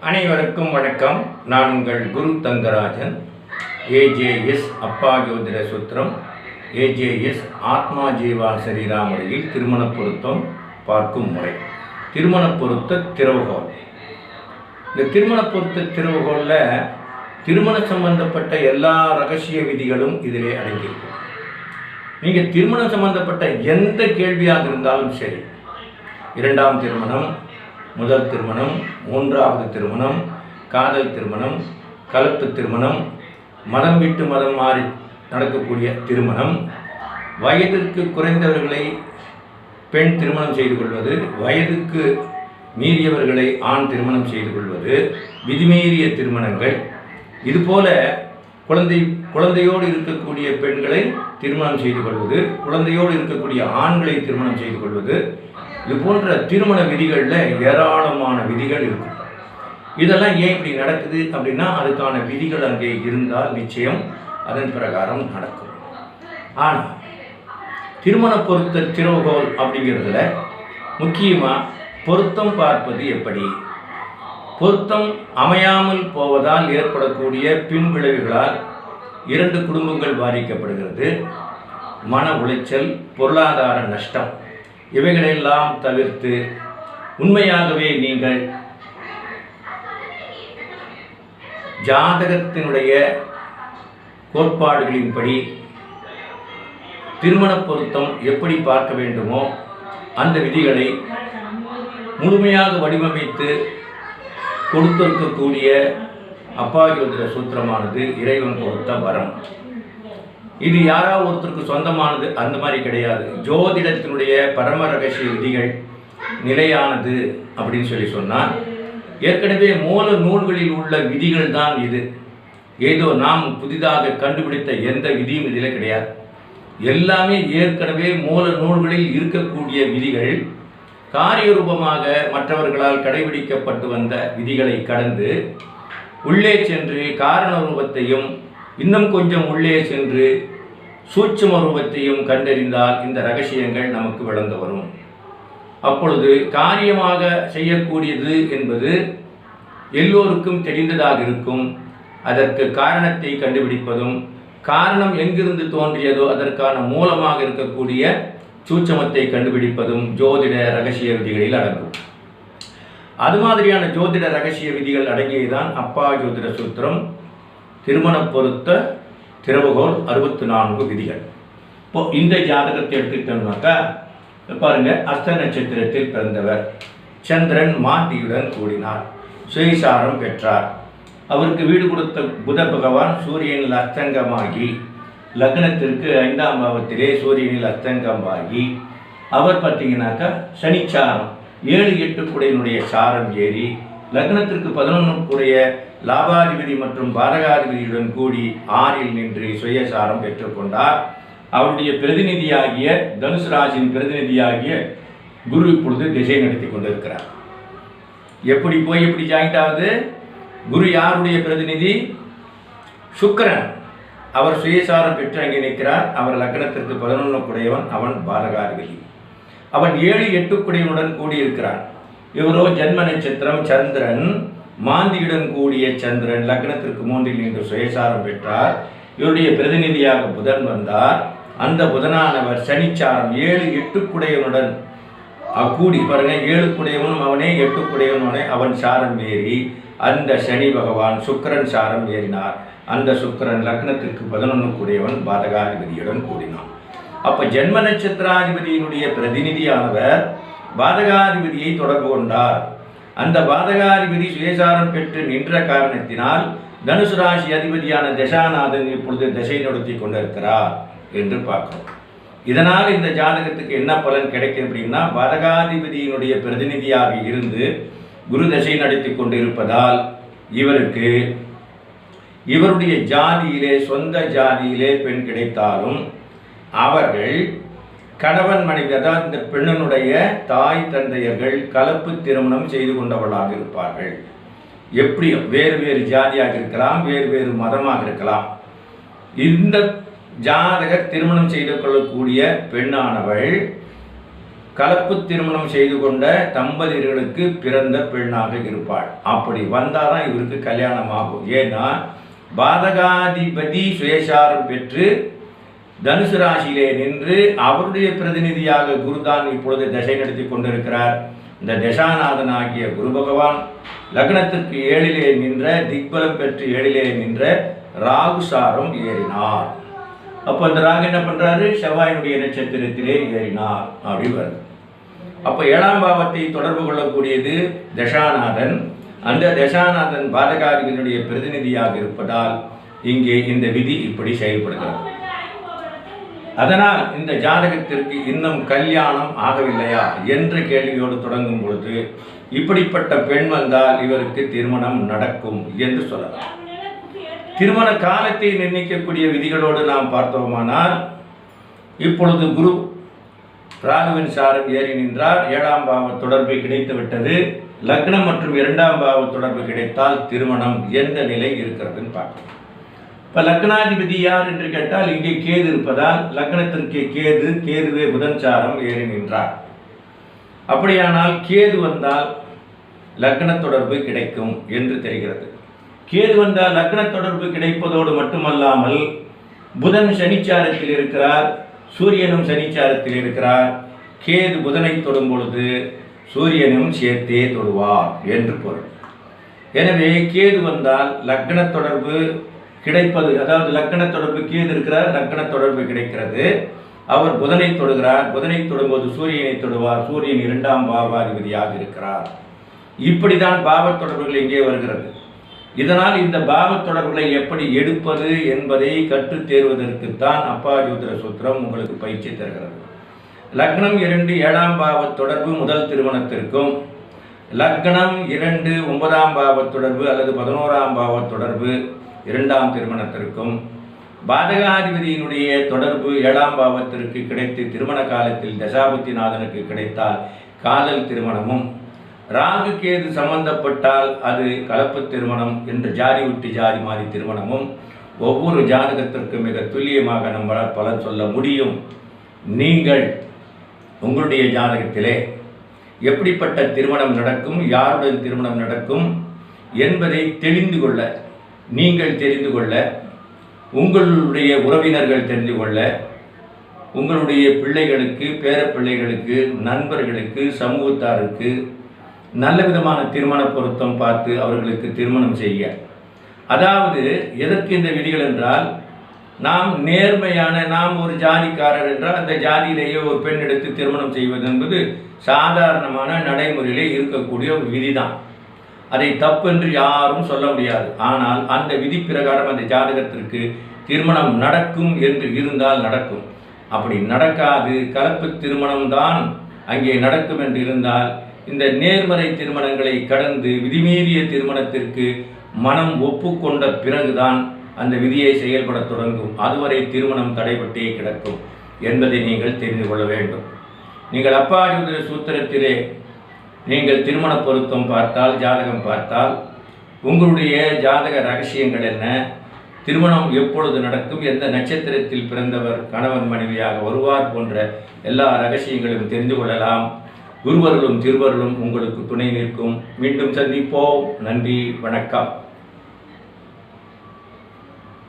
அனைவருக்கும் வணக்கம். நான் உங்கள் குரு தங்கராஜன். ஏஜேஎஸ் அப்பா ஜோதிட சுத்திரம். ஏஜேஎஸ் ஆத்மா ஜீவா சரீரா முறையில் திருமண பொருத்தம் பார்க்கும் முறை. திருமண பொருத்த திறவுகோல் இந்த திருமண பொருத்த திறவுகோலில் திருமண சம்பந்தப்பட்ட எல்லா ரகசிய விதிகளும் இதிலே அடங்கியிருக்கும். நீங்கள் திருமணம் சம்பந்தப்பட்ட எந்த கேள்வியாக இருந்தாலும் சரி இரண்டாம் திருமணம் முதல் திருமணம் மூன்றாவது திருமணம் காதல் திருமணம் கலப்பு திருமணம் மதம் விட்டு மதம் மாறி நடக்கக்கூடிய திருமணம் வயதிற்கு குறைந்தவர்களை பெண் திருமணம் செய்து கொள்வது வயதுக்கு மீறியவர்களை ஆண் திருமணம் செய்து கொள்வது விதிமீறிய திருமணங்கள் இதுபோல குழந்தை குழந்தையோடு இருக்கக்கூடிய பெண்களை திருமணம் செய்து கொள்வது குழந்தையோடு இருக்கக்கூடிய ஆண்களை திருமணம் செய்து கொள்வது இது போன்ற திருமண விதிகளில் ஏராளமான விதிகள் இருக்கும் இதெல்லாம் ஏன் இப்படி நடக்குது அப்படின்னா அதுக்கான விதிகள் அங்கே இருந்தால் நிச்சயம் அதன் பிரகாரம் நடக்கும். ஆனால் திருமண பொருத்த திறவுகோல் அப்படிங்கிறதுல முக்கியமாக பொருத்தம் பார்ப்பது எப்படி? பொருத்தம் அமையாமல் போவதால் ஏற்படக்கூடிய பின்விளைவுகளால் இரண்டு குடும்பங்கள் பாதிக்கப்படுகிறது. மன உளைச்சல் பொருளாதார நஷ்டம் இவைகளெல்லாம் தவிர்த்து உண்மையாகவே நீங்கள் ஜாதகத்தினுடைய கோட்பாடுகளின்படி திருமண பொருத்தம் எப்படி பார்க்க வேண்டுமோ அந்த விதிகளை முழுமையாக வடிவமைத்து கொடுத்திருக்கக்கூடிய அப்பா ஜோதிட சூத்திரமானது இறைவன் கொடுத்த வரம். இது யாரா ஒருத்தருக்கு சொந்தமானது? அந்த மாதிரி கிடையாது. ஜோதிடத்தினுடைய பரம ரகசிய விதிகள் நிலையானது அப்படின்னு சொல்லி சொன்னால் ஏற்கனவே மூல நூல்களில் உள்ள விதிகள் தான் இது. ஏதோ நாம் புதிதாக கண்டுபிடித்த எந்த விதியும் இதில் கிடையாது. எல்லாமே ஏற்கனவே மூல நூல்களில் இருக்கக்கூடிய விதிகள் காரிய ரூபமாக மற்றவர்களால் கடைபிடிக்கப்பட்டு வந்த விதிகளை கடந்து உள்ளே சென்று காரண ரூபத்தையும் இன்னும் கொஞ்சம் உள்ளே சென்று சூட்சும ரூபத்தையும் கண்டறிந்தால் இந்த ரகசியங்கள் நமக்கு விளங்க வரும். அப்பொழுது காரியமாக செய்யக்கூடியது என்பது எல்லோருக்கும் தெரிந்ததாக இருக்கும். அதற்கு காரணத்தை கண்டுபிடிப்பதும் காரணம் எங்கிருந்து தோன்றியதோ அதற்கான மூலமாக இருக்கக்கூடிய சூட்சமத்தை கண்டுபிடிப்பதும் ஜோதிட ரகசிய விதிகளில் அடங்கும். அது மாதிரியான ஜோதிட ரகசிய விதிகள் அடங்கியதுதான் அப்பா ஜோதிட சூத்திரம். திருமண பொருத்த திறவுகோல் அறுபத்தி நான்கு விதிகள். இப்போ இந்த ஜாதகத்தை எடுத்துக்கிட்டோம்னாக்கா பாருங்க அஸ்த நட்சத்திரத்தில் பிறந்தவர். சந்திரன் மாட்டியுடன் கூடினார். சுயசாரம் பெற்றார். அவருக்கு வீடு கொடுத்த புத பகவான் சூரியனில் அஸ்தங்கமாகி லக்னத்திற்கு ஐந்தாம் பாவத்திலே சூரியனில் அஸ்தங்கமாகி அவர் பார்த்தீங்கன்னாக்கா சனிச்சாரம் ஏழு எட்டு குடையினுடைய சாரம் ஏறி லக்னத்திற்கு பதினொன்று குடைய லாபாதிபதி மற்றும் பாரகாதிபதியுடன் கூடி ஆறில் நின்று சுயசாரம் பெற்றுக்கொண்டார். அவருடைய பிரதிநிதியாகிய தனுசு ராஜின் பிரதிநிதியாகிய குரு இப்பொழுது திசை நடத்தி கொண்டிருக்கிறார். எப்படி போய் எப்படி ஜாயிண்ட் ஆகுது? குரு யாருடைய பிரதிநிதி? சுக்கிரன். அவர் சுயசாரம் பெற்று அங்கே நிற்கிறார். அவர் லக்னத்திற்கு பதினொன்று குடையவன் அவன் பாலகார்கலி அவன் ஏழு எட்டு குடையனுடன் கூடியிருக்கிறான். இவரோ ஜென்ம நட்சத்திரம் சந்திரன் மாந்தியுடன் கூடிய சந்திரன் லக்னத்திற்கு மூன்றில் நின்று சுயசாரம் பெற்றார். இவருடைய பிரதிநிதியாக புதன் வந்தார். அந்த புதனானவர் சனிச்சாரம் ஏழு எட்டுக்குடையவனுடன் அஹ், கூடி பாருங்க ஏழு குடையவனும் அவனே எட்டு குடையவனே அவன் சாரம் ஏறி அந்த சனி பகவான் சுக்கிரன் சாரம் ஏறினார். அந்த சுக்கிரன் லக்னத்திற்கு பதினொன்று கூடியவன் பாதகாதிபதியுடன் கூடினான். அப்போ ஜென்ம நட்சத்திராதிபதியினுடைய பிரதிநிதியானவர் பாதகாதிபதியை தொடர்பு கொண்டார். அந்த பாதகாதிபதி சுயசாரம் பெற்று நின்ற காரணத்தினால் தனுசு ராசி அதிபதியான தசாநாதன் இப்பொழுது திசை நடத்தி கொண்டிருக்கிறார் என்று பார்க்கிறோம். இதனால் இந்த ஜாதகத்துக்கு என்ன பலன் கிடைக்கும் அப்படின்னா பாதகாதிபதியினுடைய பிரதிநிதியாக இருந்து குரு தசை நடத்தி கொண்டிருப்பதால் இவருக்கு இவருடைய ஜாதியிலே சொந்த ஜாதியிலே பெண் கிடைத்தாலும் அவர்கள் கணவன் மனைவி அதாவது இந்த பெண்ணனுடைய தாய் தந்தையர்கள் கலப்பு திருமணம் செய்து கொண்டவர்களாக இருப்பார்கள். எப்படியும் வேறு வேறு ஜாதியாக இருக்கலாம் வேறு வேறு மதமாக இருக்கலாம். இந்த ஜாதகர் திருமணம் செய்து கொள்ளக்கூடிய பெண்ணானவள் கலப்பு திருமணம் செய்து கொண்ட தம்பதியர்களுக்கு பிறந்த பெண்ணாக இருப்பாள். அப்படி வந்தாதான் இவருக்கு கல்யாணம் ஆகும். ஏன்னா பாதகாதிபதி சுயசாரம் பெற்று தனுசு ராசியிலே நின்று அவருடைய பிரதிநிதியாக குருதான் இப்பொழுது தசை நடத்தி கொண்டிருக்கிறார். இந்த தசாநாதன் ஆகிய குரு பகவான் லக்னத்திற்கு ஏழிலே நின்ற திக்பலம் பெற்று ஏழிலே நின்ற ராகுசாரம் ஏறினார். அப்போ அந்த ராகு என்ன பண்ணுறாரு செவ்வாயினுடைய நட்சத்திரத்திலே ஏறினார் அப்படி வருது. அப்போ ஏழாம் பாவத்தை தொடர்பு கொள்ளக்கூடியது தசாநாதன். அந்த தசாநாதன் பாதகாதிபதியினுடைய பிரதிநிதியாக இருப்பதால் இங்கே இந்த விதி இப்படி செயல்படுகிறது. அதனால் இந்த ஜாதகத்திற்கு இன்னும் கல்யாணம் ஆகவில்லையா என்ற கேள்வியோடு தொடங்கும் பொழுது இப்படிப்பட்ட பெண் வந்தால் இவருக்கு திருமணம் நடக்கும் என்று சொல்லலாம். திருமண காலத்தை நிர்ணயிக்கக்கூடிய விதிகளோடு நாம் பார்த்தோமானால் இப்பொழுது குரு ராகுவின் சாரம் ஏறி நின்றார். ஏழாம் பாவ தொடர்பு கிடைத்து விட்டது லக்னம் மற்றும் இரண்டாம் பாவ தொடர்பு கிடைத்தால் திருமணம் எந்த நிலை இருக்கிறதுன்னு பார்க்கணும் இப்போ லக்னாதிபதி யார் என்று கேட்டால் இங்கே கேது இருப்பதால் லக்னத்திற்கு கேது கேதுவே புதன் சாரம் ஏறி நின்றார். அப்படியானால் கேது வந்தால் லக்ன தொடர்பு கிடைக்கும் என்று தெரிகிறது. கேது வந்தால் லக்ன தொடர்பு கிடைப்பதோடு மட்டுமல்லாமல் புதன் சனிச்சாரத்தில் இருக்கிறார் சூரியனும் சனிச்சாரத்தில் இருக்கிறார். கேது புதனை தொடும் பொழுது சூரியனும் சேர்த்தே தொடுவார் என்று பொருள். எனவே கேது வந்தால் லக்ன தொடர்பு கிடைப்பது அதாவது லக்கண தொடர்பு கேது இருக்கிறார் லக்கண தொடர்பு கிடைக்கிறது. அவர் புதனை தொடுகிறார் புதனை தொடும்போது சூரியனை தொடுவார் சூரியன் இரண்டாம் பாவாதிபதியாக இருக்கிறார். இப்படிதான் பாவ தொடர்புகள் இங்கே வருகிறது. இதனால் இந்த பாவ தொடர்புகளை எப்படி எடுப்பது என்பதை கற்றுத் தேர்வதற்குத்தான் அப்பா ஜோதிட சூத்திரம் உங்களுக்கு பயிற்சி தருகிறது. லக்னம் இரண்டு ஏழாம் பாவ தொடர்பு முதல் திருமணத்திற்கும் லக்னம் இரண்டு ஒன்பதாம் பாவ தொடர்பு அல்லது பதினோராம் பாவ தொடர்பு இரண்டாம் திருமணத்திற்கும் பாதகாதிபதியினுடைய தொடர்பு ஏழாம் பாவத்திற்கு கிடைத்து திருமண காலத்தில் தசாபுத்திநாதனுக்கு கிடைத்தால் காதல் திருமணமும் ராகு கேது சம்பந்தப்பட்டால் அது கலப்பு திருமணம் என்று ஜாதி விட்டு ஜாதி மாறி திருமணமும் ஒவ்வொரு ஜாதகத்திற்கும் மிக துல்லியமாக நம்மளால் பலன் சொல்ல முடியும். நீங்கள் உங்களுடைய ஜாதகத்திலே எப்படிப்பட்ட திருமணம் நடக்கும் யாருடன் திருமணம் நடக்கும் என்பதை தெரிந்து கொள்ள நீங்கள் தெரிந்து கொள்ள உங்களுடைய உறவினர்கள் தெரிந்து கொள்ள உங்களுடைய பிள்ளைகளுக்கு பேரப்பிள்ளைகளுக்கு நண்பர்களுக்கு சமூகத்தாருக்கு நல்ல விதமான திருமண பொருத்தம் பார்த்து அவர்களுக்கு திருமணம் செய்ய. அதாவது எதற்கு இந்த விதிகள் என்றால் நாம் நேர்மையான நாம் ஒரு ஜாதிக்காரர் என்றால் அந்த ஜாதியிலேயே ஒரு பெண் எடுத்து திருமணம் செய்வது என்பது சாதாரணமான நடைமுறையிலே இருக்கக்கூடிய ஒரு விதிதான். அதை தப்பென்று யாரும் சொல்ல முடியாது. ஆனால் அந்த விதி பிரகாரம் அந்த ஜாதகத்திற்கு திருமணம் நடக்கும் என்று இருந்தால் நடக்கும். அப்படி நடக்காது. கலப்பு திருமணம்தான் அங்கே நடக்கும் என்று இருந்தால் இந்த நேர்மறை திருமணங்களை கடந்து விதிமீறிய திருமணத்திற்கு மனம் ஒப்புக்கொண்ட பிறகுதான் அந்த விதியை செயல்படத் தொடங்கும். அதுவரை திருமணம் தடைபட்டே கிடக்கும் என்பதை நீங்கள் தெரிந்து கொள்ள வேண்டும். நீங்கள் அப்பாடி சூத்திரத்திலே நீங்கள் திருமண பொருத்தம் பார்த்தால் ஜாதகம் பார்த்தால் உங்களுடைய ஜாதக ரகசியங்கள் என்ன? திருமணம் எப்பொழுது நடக்கும்? எந்த நட்சத்திரத்தில் பிறந்தவர் கணவன் மனைவியாக வருவார் போன்ற எல்லா ரகசியங்களையும் தெரிந்து கொள்ளலாம். குருவர்களும் திருவர்களும் உங்களுக்கு துணை நிற்கும். மீண்டும் சந்திப்போம். நன்றி வணக்கம்.